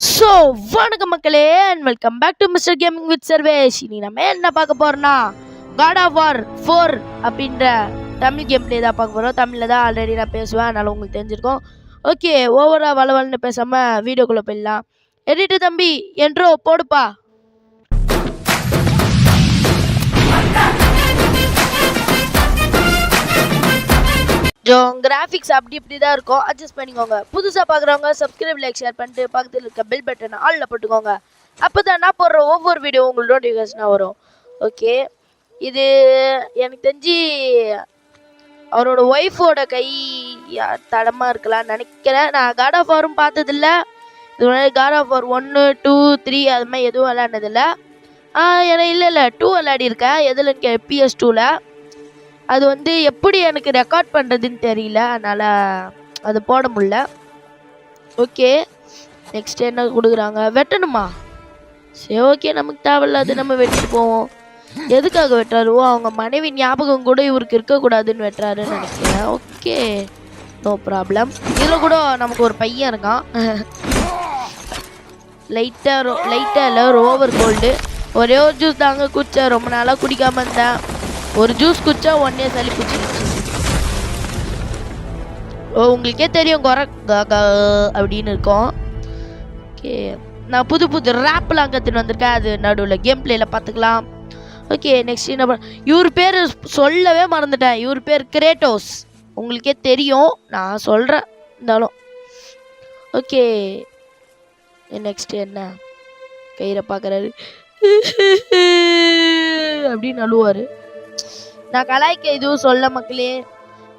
So வணக்கம் மக்களே and welcome back to mister gaming with Sarvesh இனி நம்ம என்ன பார்க்க போறோம்னா காட் ஆஃப் வார் ஃபோர் அப்படின்ற தமிழ் கேம் பிளே தான் பார்க்க போகிறோம் தமிழில் தான் ஆல்ரெடி நான் பேசுவேன் அதனால் உங்களுக்கு தெரிஞ்சிருக்கோம். ஓகே ஓவராக வளவலன்னு பேசாமல் வீடியோக்குள்ளே போயிடலாம். எடிட்டு தம்பி என்றோ போடுப்பா. கொஞ்சம் கிராஃபிக்ஸ் அப்படி இப்படி தான் இருக்கும். அட்ஜஸ்ட் பண்ணிக்கோங்க. புதுசாக பார்க்குறவங்க சப்ஸ்கிரைப் லைக் ஷேர் பண்ணிட்டு பக்கத்தில் இருக்க பெல் பட்டன் ஆளில் போட்டுக்கோங்க. அப்போ தான் நான் போடுற ஒவ்வொரு வீடியோ உங்களுக்கு நோட்டிஃபிகேஷனாக வரும். ஓகே இது எனக்கு தெரிஞ்சு அவரோட ஒய்ஃபோட கை தடமாக இருக்கலாம்னு நினைக்கிறேன். நான் காட் ஆஃப் வாரும் பார்த்ததில்ல. இது மாதிரி காட் ஆஃப் வார் ஒன்று டூ த்ரீ அது மாதிரி எதுவும் விளாண்டதில்லை ஆ எனக்கு இல்லை இல்லை டூ விளையாடிருக்கேன் எதில் பிஎஸ் டூவில் அது வந்து எப்படி எனக்கு ரெக்கார்ட் பண்ணுறதுன்னு தெரியல. அதனால் அது போட முடில ஓகே நெக்ஸ்ட் என்ன கொடுக்குறாங்க? வெட்டணுமா? சரி ஓகே நமக்கு தேவையில்ல அது நம்ம வெட்டிட்டு போவோம். எதுக்காக வெட்டுறாரு? ஓ அவங்க மனைவி ஞாபகம் கூட இவருக்கு இருக்கக்கூடாதுன்னு வெட்டுறாருன்னு நினைக்கிறேன். ஓகே நோ ப்ராப்ளம் இதில் கூட நமக்கு ஒரு பையன் இருக்கான். லைட்டாக ரோ லைட்டாக இல்லை ரோவர் கோல்டு ஒரே ஒரு ஜூஸ் தாங்க குடித்தேன் ரொம்ப நாளாக குடிக்காமல் இருந்தேன். ஒரு ஜூஸ் குடிச்சா ஒன்னே சளி பிடிச்சிருச்சு ஓ உங்களுக்கே தெரியும் குர க- அப்படின்னு இருக்கும். ஓகே நான் புது புது ரேப்லாம் கற்றுன்னு வந்திருக்கேன். அது நடுவில் கேம் பிளேயில் பார்த்துக்கலாம் ஓகே நெக்ஸ்ட் என்ன இவர் பேர் சொல்லவே மறந்துட்டேன். இவர் பேர் கிரேட்டோஸ் உங்களுக்கே தெரியும். நான் சொல்கிறேன் இருந்தாலும். ஓகே நெக்ஸ்ட் என்ன? கயிறை பார்க்குறாரு அப்படின்னு அழுவார். நான் கலாய்க்க எதுவும் சொல்ல மக்களே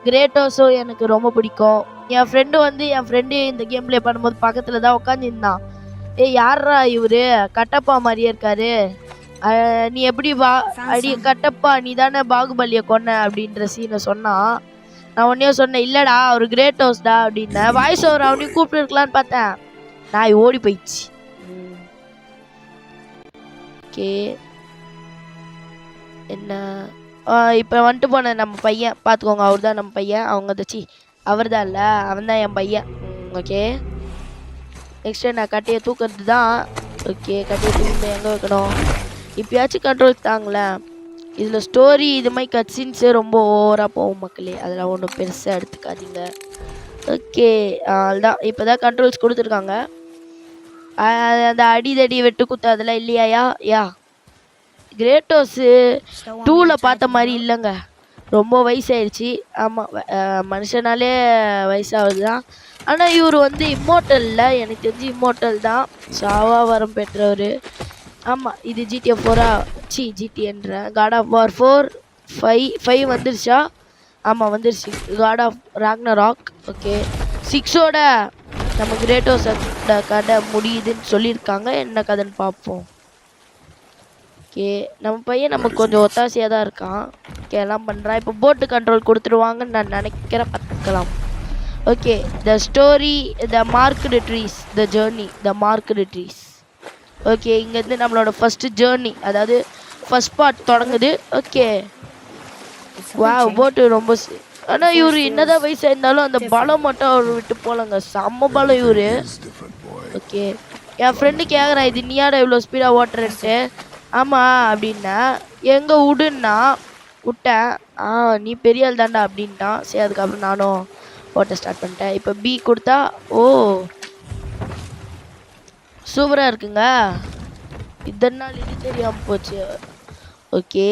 கிரேட்டோஸும் எனக்கு ரொம்ப பிடிக்கும். என் ஃப்ரெண்டு வந்து என் ஃப்ரெண்டு இந்த கேம் ப்ளே பண்ணும்போது பக்கத்தில் தான் உட்காந்துருந்தான் ஏய் யாரா இவரு? கட்டப்பா மாதிரியே இருக்காரு. நீ எப்படி பா அடி கட்டப்பா நீ தானே பாகுபலியை கொன்ன அப்படின்ற சீனை சொன்னான். நான் உடனே சொன்னேன் இல்லைடா அவர் கிரேட்டோஸ்டா அப்படின்னேன். வாய்ஸ் ஓவர் அவனையும் கூப்பிட்டு இருக்கலான்னு பார்த்தேன். நாய் ஓடி போயிடுச்சு. ஓகே என்ன? இப்போ வந்துட்டு போன நம்ம பையன் பார்த்துக்கோங்க அவர் தான் நம்ம பையன். அவங்க தச்சி அவர் தான் இல்லை அவன் தான் என் பையன். ஓகே நெக்ஸ்ட்டு நான் கட்டையை தூக்கிறது தான் ஓகே கட்டையை தூக்கி எங்கே வைக்கணும்? இப்பயாச்சும் கண்ட்ரோல் தாங்களேன் இதில் ஸ்டோரி இது மாதிரி கட்சின்ஸு ரொம்ப ஓவராக போகும் மக்களே. அதெல்லாம் ஒன்றும் பெருசாக எடுத்துக்காதீங்க. ஓகே அதுதான் இப்போ தான் கண்ட்ரோல்ஸ் கொடுத்துருக்காங்க. அஹ் அந்த அடிதடி வெட்டு குத்து அதெல்லாம் இல்லையாயா யா? கிரேட்டோஸு டூவில் பார்த்த மாதிரி இல்லைங்க. ரொம்ப வயசாயிருச்சு ஆமாம் மனுஷனாலே வயசாகுது தான் ஆனால் இவர் வந்து இம்மோட்டலில் எனக்கு தெரிஞ்சு இம்மோட்டல் தான். சாவா வரம் பெற்றவர். ஆமாம் இது ஜிடிஎஃப் ஃபோரா சி ஜிடிஎன்ற God of War four five five வந்துருச்சா? ஆமாம் வந்துருச்சு. God of Ragnarok okay சிக்ஸோட நம்ம கிரேட்டோஸோட கதை முடியுதுன்னு சொல்லியிருக்காங்க. என்ன கதைன்னு பார்ப்போம். ஓகே. நம்ம பையன் நமக்கு கொஞ்சம் ஒத்தாசையாக தான் இருக்கான். ஓகே எல்லாம் பண்ணுறான் இப்போ போட்டு கண்ட்ரோல் கொடுத்துருவாங்கன்னு நான் நினைக்கிறேன். பார்த்துக்கலாம். Okay the story the marked trees the journey the marked trees okay இங்கேருந்து நம்மளோட ஃபஸ்ட்டு ஜேர்னி அதாவது ஃபஸ்ட் பார்ட் தொடங்குது. ஓகே. வா போட்டு ரொம்ப ஆனால் இவர் என்னதான் வயசாக இருந்தாலும் அந்த பலம் மட்டும் அவர் விட்டு போலங்க. செம்ம பலம் இவரு. ஓகே. என் ஃப்ரெண்டு கேட்குறான் இது நீயாடா இவ்வளோ ஸ்பீடாக ஓட்டுறேன்ட்டு? ஆமாம் அப்படின்னா எங்கே விடுன்னா விட்டேன் ஆ நீ பெரிய ஆள் தான்டா அப்படின்ட்டான் சரி அதுக்கப்புறம் நானும் ஓட்ட ஸ்டார்ட் பண்ணிட்டேன். இப்போ பி கொடுத்தா ஓ சூப்பராக இருக்குங்க. இத்தனை நாள் இது தெரியாமல் போச்சு. ஓகே.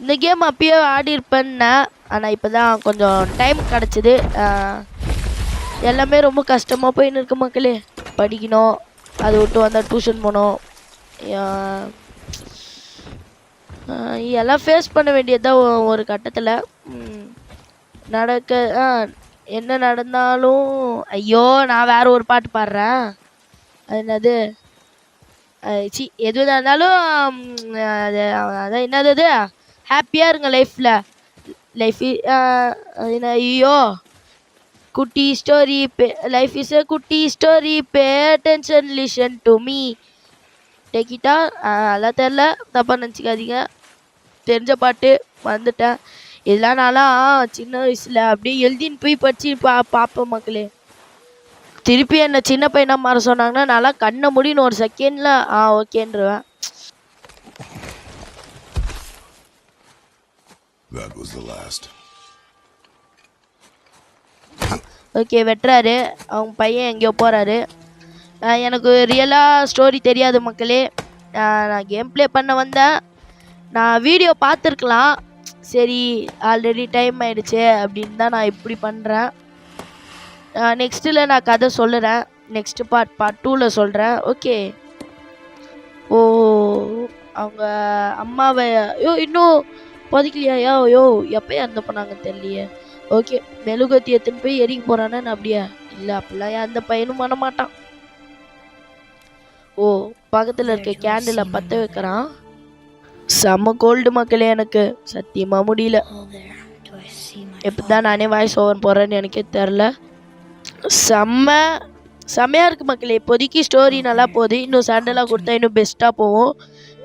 இந்த கேம் அப்பயே ஆடி இருப்பேன்னேன் ஆனால் இப்போ தான் கொஞ்சம் டைம் கிடச்சிது. எல்லாமே ரொம்ப கஷ்டமாக போயின்னு இருக்கு மக்களே. படிக்கணும் அது விட்டு வந்தால் டியூஷன் போகணும் எல்லாம் ஃபேஸ் பண்ண வேண்டியதுதான் ஒரு கட்டத்தில். நடக்க ஆ, என்ன நடந்தாலும் ஐயோ நான் வேற ஒரு பாட்டு பாடுறேன். அது என்னது? சி எது இருந்தாலும் அது அதான் என்னது அது? ஹாப்பியாக இருங்க லைஃப்பில் லைஃப் என்ன ஐயோ. குட்டி story pay life is a குட்டி story pay attention listen to me டேக்கிட்டா அதெல்லாம் தெரில தப்பாக நினச்சிக்காதீங்க. தெரிஞ்ச பாட்டு வந்துட்டேன் இதெல்லாம் நான்லாம் சின்ன வயசில் அப்படியே எழுதின்னு போய் படிச்சு பா பார்ப்பேன் மக்களே. திருப்பி என்ன சின்ன பையனா மாற சொன்னாங்கன்னா நல்லா கண்ணை முடின்னு ஒரு செகண்ட்ல ஆ ஓகேன்றுவேன். That was the last. Okay வெட்டுறாரு. அவங்க பையன் எங்கேயோ போகிறாரு எனக்கு ரியலாக ஸ்டோரி தெரியாது மக்களே. நான் கேம் ப்ளே பண்ண வந்தேன். நான் வீடியோ பார்த்துருக்கலாம். சரி ஆல்ரெடி டைம் ஆயிடுச்சு அப்படின்னு தான் நான் இப்படி பண்ணுறேன் நெக்ஸ்ட்டில் நான் கதை சொல்லுறேன். நெக்ஸ்ட் பார்ட் பார்ட் டூவில் சொல்கிறேன் ஓகே ஓ அவங்க அம்மாவை ஐயோ இன்னும் புதைக்கலையா? யோ யோ எப்போ இறந்து போனாங்க தெரியலையே. ஓகே மெழுகுவத்தி எடுத்துன்னு போய் எரிக்க போறானே நான் அப்படியா. இல்லை அப்படிலாம் எந்த பையனும் பண்ண மாட்டான். ஓ பக்கத்தில் இருக்க கேண்டிலை பற்ற வைக்கிறான்? செம்ம கோல்டு மக்களே எனக்கு. சத்தியமாக முடியல. Oh, there. Do I see my எப்போ தான் நானே வாய்ஸ் ஓவர் போகிறேன்னு எனக்கே தெரில செம்ம செம்மையாக இருக்குது மக்களே. இப்போதைக்கு ஸ்டோரி நல்லா போகுது. இன்னும் சண்டெல்லாம் கொடுத்தா இன்னும் பெஸ்ட்டாக போகும்.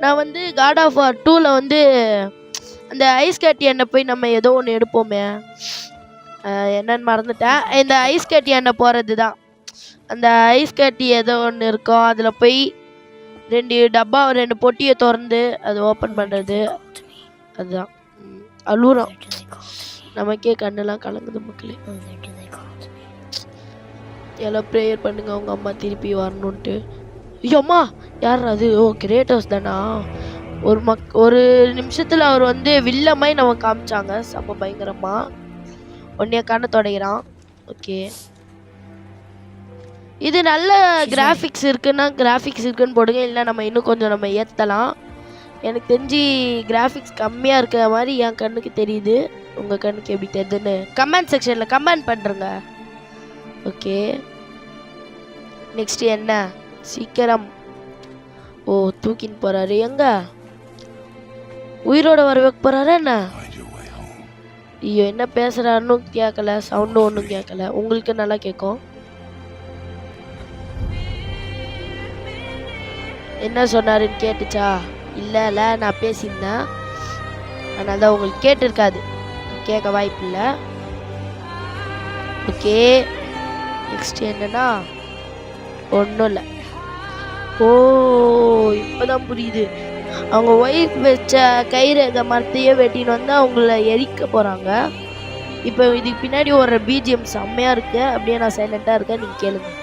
நான் வந்து காட் ஆஃப் வார் டூவில் வந்து அந்த ஐஸ் கட்டி எண்ணெய் போய் நம்ம ஏதோ ஒன்று எடுப்போமே. என்னன்னு மறந்துட்டேன். இந்த ஐஸ் கட்டி எண்ணெய் போகிறது தான் அந்த ஐஸ் கட்டி ஏதோ ஒன்று இருக்கும் அதில் போய் ரெண்டு டப்பா ரெண்டு பொட்டியை திறந்து அது ஓப்பன் பண்ணுறது அதுதான். ம், அழுகுறோம் நமக்கே கண்ணெல்லாம் கலங்குது மக்களே. எல்லாம் ப்ரேயர் பண்ணுங்க அவங்க அம்மா திருப்பி வரணுன்ட்டு ஐயோம்மா யார் அது? ஓ கிரேட்டர்ஸ் தானா? ஒரு மக் ஒரு நிமிஷத்தில் அவர் வந்து வில்லமாய் நம்ம காமிச்சாங்க. செம்ம பயங்கரமாக உன்னைய கண்ணை தொடைகிறான் ஓகே. இது நல்ல கிராஃபிக்ஸ் இருக்குன்னா கிராஃபிக்ஸ் இருக்குன்னு போடுங்க. இல்லை நம்ம இன்னும் கொஞ்சம் நம்ம ஏற்றலாம் எனக்கு தெரிஞ்சு கிராஃபிக்ஸ் கம்மியாக இருக்கிற மாதிரி என் கண்ணுக்கு தெரியுது. உங்கள் கண்ணுக்கு எப்படி தெரியுதுன்னு. கமெண்ட் செக்ஷனில் கமெண்ட் பண்ணுறங்க ஓகே நெக்ஸ்ட் என்ன? சீக்கிரம். ஓ தூக்கின்னு போறாரு. எங்க? உயிரோட வர வைக்க போறாரா என்ன. ஐயோ என்ன பேசுறாருன்னு கேட்கல சவுண்டும் ஒன்றும் கேட்கல உங்களுக்கு நல்லா கேட்கும் என்ன சொன்னாருன்னு கேட்டுச்சா? இல்லைல்ல நான் பேசியிருந்தேன். அதனால தான் உங்களுக்கு கேட்டிருக்காது. கேட்க வாய்ப்பு இல்லை. ஓகே. நெக்ஸ்ட் என்னன்னா ஒன்றும் இல்லை. ஓ இப்போதான் புரியுது. அவங்க ஒய்ஃப் வச்ச கயிறு மரத்தையே வெட்டின்னு வந்து அவங்கள எரிக்க போகிறாங்க இப்போ இதுக்கு பின்னாடி ஒரு பிஜிஎம் செம்மையாக இருக்குது அப்படியே நான் சைலண்ட்டாக இருக்கேன். நீங்கள் கேளுங்க.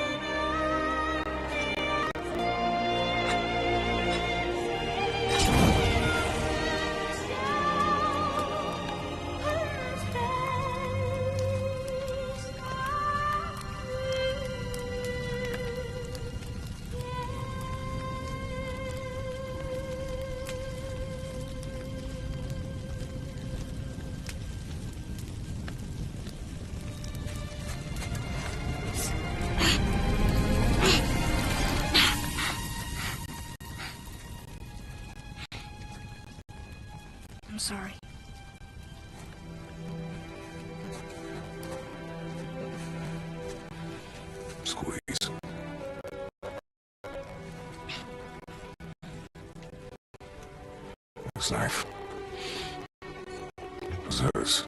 Sorry. Squeeze. This knife. It was hers.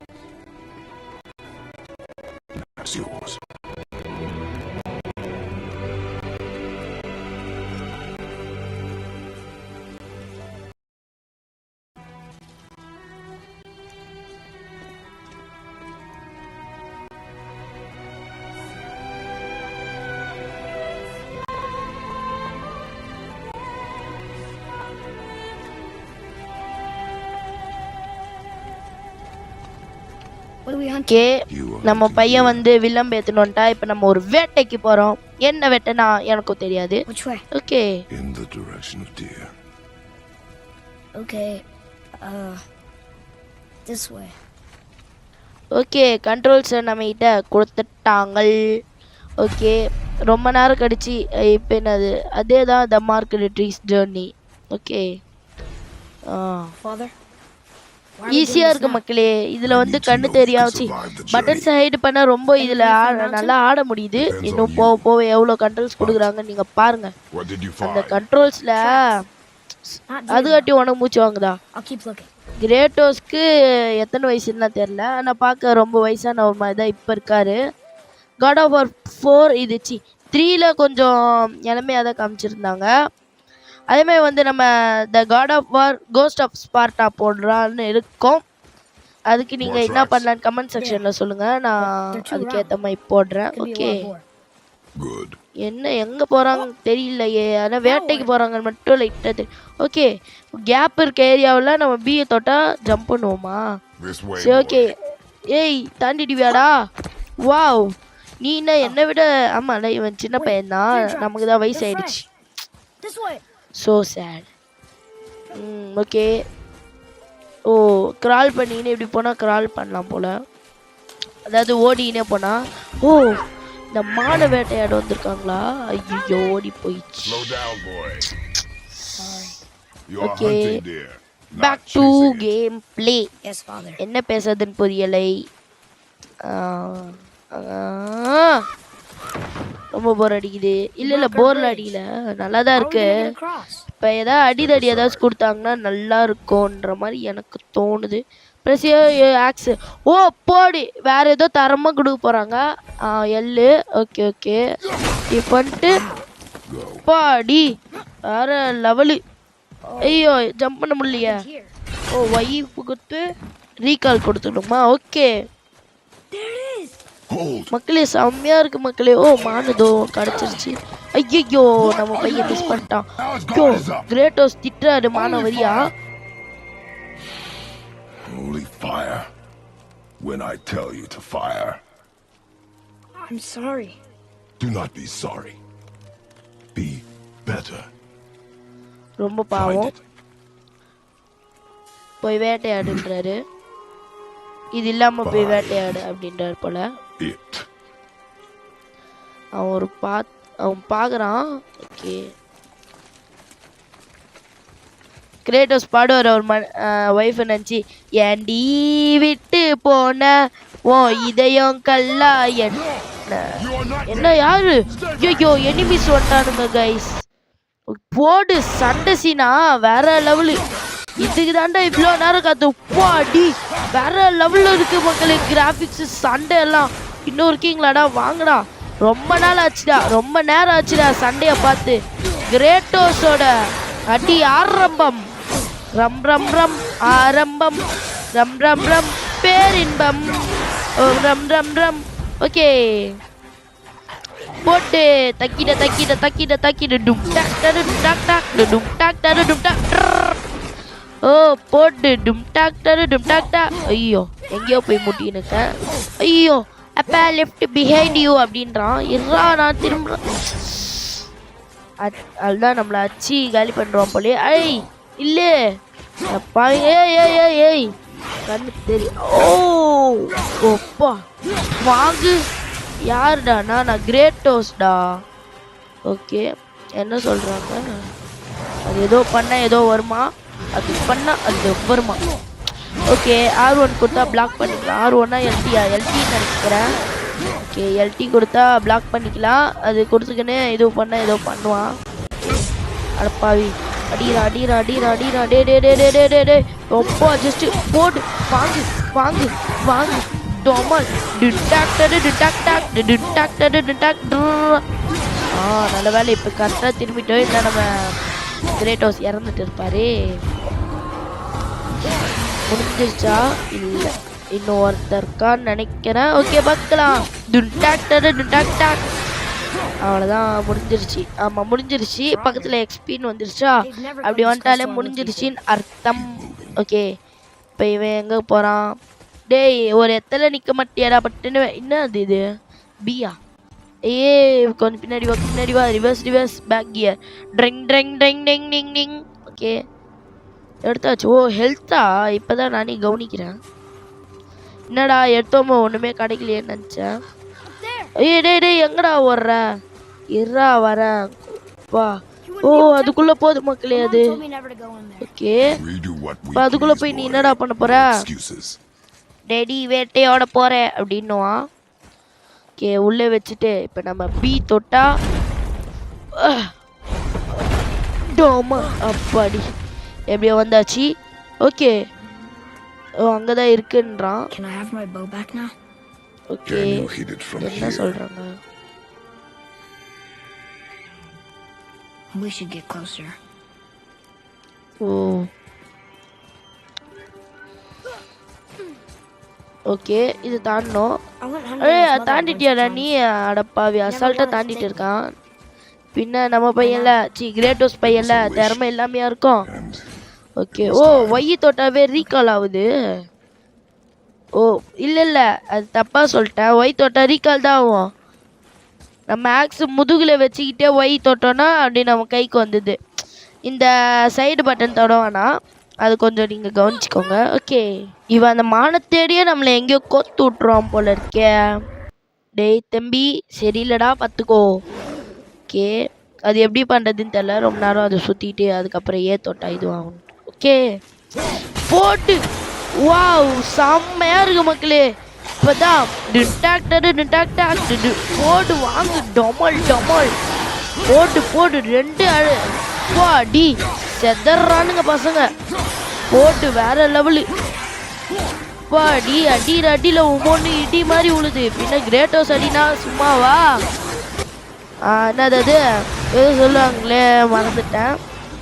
Okay நம்ம பையன் வந்து வில்லம்பு ஏற்றுன்னு வந்துட்டா. இப்போ நம்ம ஒரு வேட்டைக்கு போகிறோம் என்ன வேட்டைனா எனக்கும் தெரியாது? Okay. Uh, this way. Okay கண்ட்ரோல்ஸை நம்மகிட்ட கொடுத்துட்டாங்க ஓகே ரொம்ப நேரம் கழிச்சு இப்போ என்னது? அதே தான் the mark trees journey okay ah Father? ஈஸியாக இருக்கு? மக்களே. இதில் வந்து கண்ணு survive the பட்டன்ஸ் ஹைடு பண்ண ரொம்ப இதில் நல்லா ஆட முடியுது. இன்னும் போக போக எவ்வளோ கண்ட்ரோல்ஸ் கொடுக்குறாங்க நீங்கள் பாருங்க. What did you அந்த? கண்ட்ரோல்ஸில் அது காட்டி உனக்கு மூச்சு வாங்குதா. கிரேட்டோஸ்க்கு எத்தனை வயசுன்னா தெரில ஆனால் பார்க்க ரொம்ப வயசான ஒரு மாதிரி தான் இப்போ இருக்காரு. காட் ஆஃப் வார் ஃபோர் இது சி த்ரீல கொஞ்சம் இளமையாக தான் காமிச்சிருந்தாங்க. அதே மாதிரி வந்து நம்ம the God of War Ghost of Sparta போடுறான்னு இருக்கோம். அதுக்கு நீங்கள் என்ன பண்ணலான்னு கமெண்ட் செக்ஷனில் சொல்லுங்கள் நான் அதுக்கேற்ற மாதிரி போடுறேன். ஓகே. என்ன எங்கே போகிறாங்கன்னு தெரியலையே. ஆனால் வேட்டைக்கு போகிறாங்கன்னு மட்டும் லைட்டாக தெரியும் ஓகே கேப் இருக்க ஏரியாவில் நம்ம பிஏ தொட்டா ஜம்ப் பண்ணுவோமா? This way. சரி ஓகே ஏய் தாண்டிடுவியாடா வாவ் நீ என்ன என்னை விட ஆமாம் இவன் சின்ன பையன்தான். நமக்கு தான் வயசு ஆயிடுச்சு. This way. ஸோ சேட் ம் ஓகே ஓ கிரால் பண்ணின்னு இப்படி போனால் கிரால் பண்ணலாம் போல். அதாவது ஓடினே போனால் ஓ இந்த மான வேட்டையாட வந்திருக்காங்களா? ஐயோ ஓடி போயிடுச்சு. Not back to. Game play Yes, father. என்ன பேசுறதுன்னு புரியலை. ரொம்ப போர் அடிக்குது. இல்லை இல்லை போரில் அடிக்கல. நல்லா தான் இருக்கு? இப்போ ஏதாவது அடிதடி ஏதாச்சும் கொடுத்தாங்கன்னா நல்லா இருக்கும்ன்ற மாதிரி எனக்கு தோணுது. ப்ளஸ் ஆக்ஸ் ஓ போடி. வேற ஏதோ தரமாக கொடுக்க போகிறாங்க எள்ளு ஓகே ஓகே இப்போ வந்துட்டு. பாடி. வேற லெவலு ஐயோ ஜம்ப் பண்ண முடியலையே. ஓ ஒய்ஃபு கொடுத்து ரீகால் கொடுத்துடணுமா? ஓகே மக்களே செம்மையா இருக்கு மக்களே ஓ மானுதோ கிடச்சிருச்சு ஐயோ நம்ம பையன் மிஸ் பண்ணிட்டான் ஐயோ. கிரேட்டோஸ் திட்டுறாரு மானவரியா Holy fire. When I tell you to fire, I'm sorry. do not be sorry. Be better. ரொம்ப பாவம். போய் வேட்டையாடுன்றாரு இது இல்லாம போய் வேட்டையாடு அப்படின்றாரு போல It. அவன் ஒரு பா அவன் பார்க்குறான் ஓகே கிரேட்டோஸ் பாடுவார் அவர் ம ஒய்ஃபை நினச்சி ஏண்டி விட்டு போன ஓ இதயம் கல்லா என்ன? என்ன யாரு? ஐயோ எனிமிஸ் வந்துட்டானுங்க கைஸ் போடு சண்டை சீனா வேற லெவலு இதுக்கு தாண்டா இவ்வளோ நேரம் காத்து. அடி வேற லெவலில் இருக்கு மக்களே கிராஃபிக்ஸ் சண்டை எல்லாம். இன்னும் இருக்கீங்களாடா வாங்கடா. ரொம்ப நாள் ஆச்சுடா. ரொம்ப நேரம் ஆச்சுடா சண்டையை பார்த்து. கிரேட்டோஸோட அடி ஆரம்பம். ரம் ரம் ரம் ஆரம்பம். ரம் ரம் ரம் பேரின்பம். ஓ, ரம் ரம் ரம். ஓகே. போட்டு தக்கிட தக்கிட தக்கிட தக்கிட. டும் டாக் டரு டாக் டாக். டும் டாக் டரு டும் டாக் ஓ போட்டு டும் டாக் டரு டும் டாக் டா ஐயோ எங்கேயோ போய் முட்டின்னு ஐயோ. அப்பா லெஃப்ட் பிஹைண்ட் யூ அப்படின்றான். இருறா நான் திரும்ப அதுதான் நம்மளை அச்சு காலி பண்ணுறோம் போலே ஐய் இல்லை. அப்பா ஏய் ஏய் ஏய் ஏய். கண்ணு தெரியும் ஓ ஓப்பா வாங்கு. யாருடா? நான் கிரேட்டோஸ்டா. ஓகே. என்ன சொல்கிறாங்க அது ஏதோ பண்ண ஏதோ வருமா? அது பண்ண அது வருமா ஓகே ஆர் ஒன் கொடுத்தா பிளாக் பண்ணிக்கலாம். ஆர் ஒன்னா எல்டியா எல்டி நினைக்கிறேன். ஓகே எல்டி கொடுத்தா பிளாக் பண்ணிக்கலாம். அது கொடுத்துக்கினே இது பண்ணால் ஏதோ பண்ணுவான். அடப்பாவி. அடிரா அடிரா அடிரா அடிரா டே டே டே டே டே டே டே. ரொம்ப ஜஸ்ட் போடு. வாங்கு வாங்கு வாங்கு. டொமல் டிடாக்டடு டிடாக்டாக் டிடாக்டடு டிடாக் ஆ நல்ல வேலை இப்போ கரெக்டாக திரும்பிட்டோம். இல்லை நம்ம கிரேட்டோஸ் இறந்துட்டு இருப்பாரு. முடிஞ்சிருச்சா? இல்லை. இன்னும் ஒருத்தர் இருக்கான்னு நினைக்கிறேன். ஓகே பார்க்கலாம். டுண்டாக்டடு டுண்டாக்டாக் அவ்வளோதான் முடிஞ்சிருச்சு. ஆமாம் முடிஞ்சிருச்சு. பக்கத்தில் எக்ஸ்பின்னு வந்துருச்சா? அப்படி வந்துட்டாலே முடிஞ்சிருச்சின்னு அர்த்தம். ஓகே. இப்போ இவன் எங்கே போகிறான் டேய் ஒரு எத்தனை நிற்க மாட்டியாடா பட்டுன்னு. என்ன அது இது? பியா ஏ கொஞ்சம் பின்னாடி வா பின்னாடி வா. ரிவர்ஸ் ரிவர்ஸ் பேக் கியர் ட்ரிங் ட்ரிங் ட்ரிங் டிங் டிங் டிங் ஓகே. எடுத்தாச்சு. ஓ ஹெல்த்தா இப்போ தான் நானே கவனிக்கிறேன். என்னடா எடுத்தோமோ ஒன்றுமே கிடைக்கலையேன்னு நினச்சேன். ஏய் டேய் டேய் எங்கடா ஓடுற? இருடா வரேன். வா. ஓ அதுக்குள்ளே போகுது மக்களே அது. ஓகே. அதுக்குள்ளே போய் நீ. என்னடா பண்ண போற? Excuses. டேடி வேட்டையோட போகிறேன் அப்படின்னுவான் ஓகே உள்ளே வச்சுட்டு இப்போ நம்ம பி தொட்டா. டோமா அப்பாடி. எப்படியோ வந்தாச்சு? ஓகே ஓ அங்கே தான் இருக்குன்றான். Can I have my bow back now? Okay என்ன? சொல்கிறாங்க We should get closer. ஓ. ஓகே இது தாண்டணும். Bunch தாண்டிட்டியாடா நீ. அடப்பாவி அசால்ட்டா தாண்டிட்டு. இருக்கான். பின்ன நம்ம பையன்ல சி கிரேட்டோஸ் பையன்ல திறமை எல்லாமே இருக்கும். ஓகே ஓ ஒய் தொட்டாவே ரீகால் ஆகுது ஓ இல்ல இல்ல. அது தப்பா சொல்லிட்டேன் ஒய் தொட்டா ரீகால் தான் ஆகும். நம்ம ஆக்ஸ் முதுகுல வச்சுக்கிட்டே ஒய் தொட்டோன்னா அப்படி நம்ம கைக்கு வந்தது. இந்த சைடு பட்டன் தொட வேணாம். அது கொஞ்சம் நீங்க கவனிச்சுக்கோங்க. ஓகே இவன் அந்த மானத்தேடியே நம்மளை எங்கேயோ கொத்து விட்டுருவான் போல இருக்கே. டேய் தம்பி சரியில்லடா பார்த்துக்கோ. ஓகே அது எப்படி பண்ணுறதுன்னு தெரியல. ரொம்ப நேரம் அதை சுற்றிட்டு அதுக்கப்புறம் ஏ தொட்டா இது ஆகும் ஓகே. போட்டு. வாவ் செம்மையாக இருக்கு மக்களே. இப்போதான் டிடாக்டரு டிடாக்டாக் போட்டு வாங்கு டொமல் டொமல். போட்டு போடு ரெண்டு அழு போ அடி. செதறானுங்க பசங்க. போட்டு வேற லெவலு. வா அடி அடியில் அடியில் ஒவ்வொன்று இடி மாதிரி உழுது. பின்ன கிரேட்டோஸ் அடினா சும்மாவா? என்னது அது? எது சொல்லுவாங்களே மறந்துட்டேன்.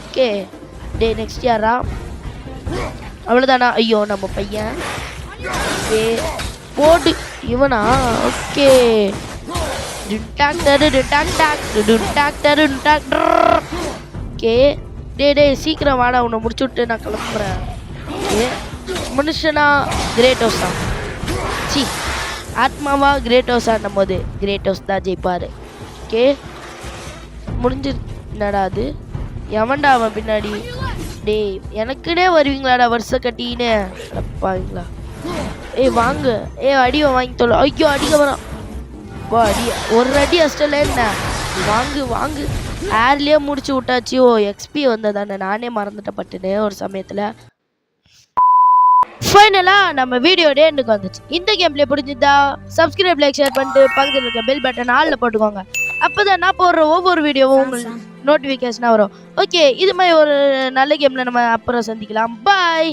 ஓகே. டே நெக்ஸ்ட் யாரா அவ்வளோதானா ஐயோ நம்ம பையன். ஓகே போட்டு இவனா? ஓகே. ஓகே. டே டே சீக்கிரம் வாடா. உன்னை முடிச்சு விட்டு நான் கிளம்புறேன். ஓகே மனுஷனா? கிரேட்டோஸா? சி ஆத்மாவா? கிரேட்டோஸான்னும் போது ஹவுஸ் தான் ஜெயிப்பார். ஓகே. முடிஞ்சு என்னடா அது? எவன்டா அவன் பின்னாடி? டேய் எனக்குனே வருவீங்களாடா வருஷ கட்டின்னு? அப்பாங்களா ஏய் வாங்க. ஏய் அடியை வாங்கி தொலை ஐயோ அடிக்க வரான் வா அடி. ஒரு அடி அஸ்டல என்ன? வாங்கு வாங்கு. ஏர்லேயே முடிச்சு விட்டாச்சு. ஓ எக்ஸ்பி வந்ததானே. நானே மறந்துட்ட பட்டுன்னு ஒரு சமயத்தில். ஃபைனலாக நம்ம வீடியோடே எனக்கு வந்துச்சு. இந்த கேம்ல பிடிச்சிருந்தா சப்ஸ்கிரைப் லைக் ஷேர் பண்ணிட்டு பக்கத்தில் இருக்க பெல் பட்டன் ஆளில் போட்டுக்கோங்க. அப்போ தான் நான் போடுற ஒவ்வொரு வீடியோவும் உங்களுக்கு நோட்டிஃபிகேஷனாக வரும். ஓகே இது மாதிரி ஒரு நல்ல கேமில் நம்ம அப்புறம் சந்திக்கலாம். பாய்